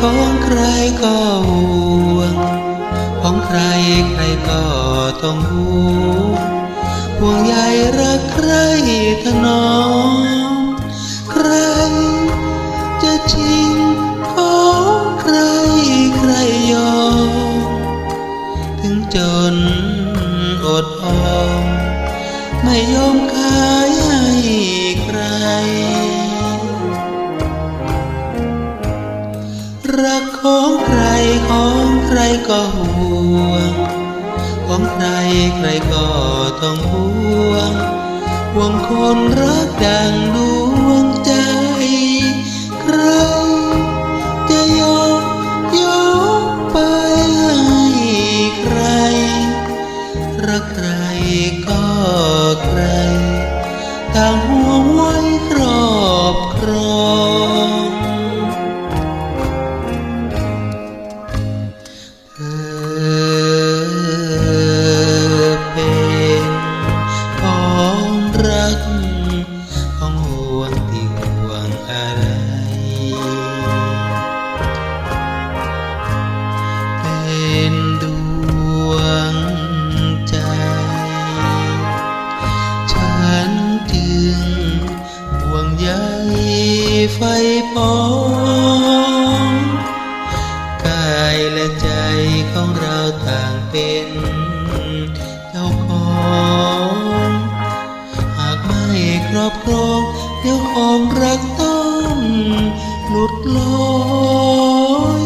ของใครก็ห่วง ของใครใครก็ต้องห่วงห่วงใยรักใครถนอมใครจะชิงของใครใครยอม ถึงจนอดออม ไม่ยอมขายให้ใคร รักของใครของใครก็ห่วง ของใครใครก็ต้องห่วงห่วงคนรักดังดวงใจใครจะยอมยอมไปให้ใคร รักใครก็ใครต่างห่วงไว้ครอบครอง ไฟปองกายและใจของเราต่างเป็นเจ้าของหากไม่ครอบครองเดี๋ยวของรักต้องหลุดลอย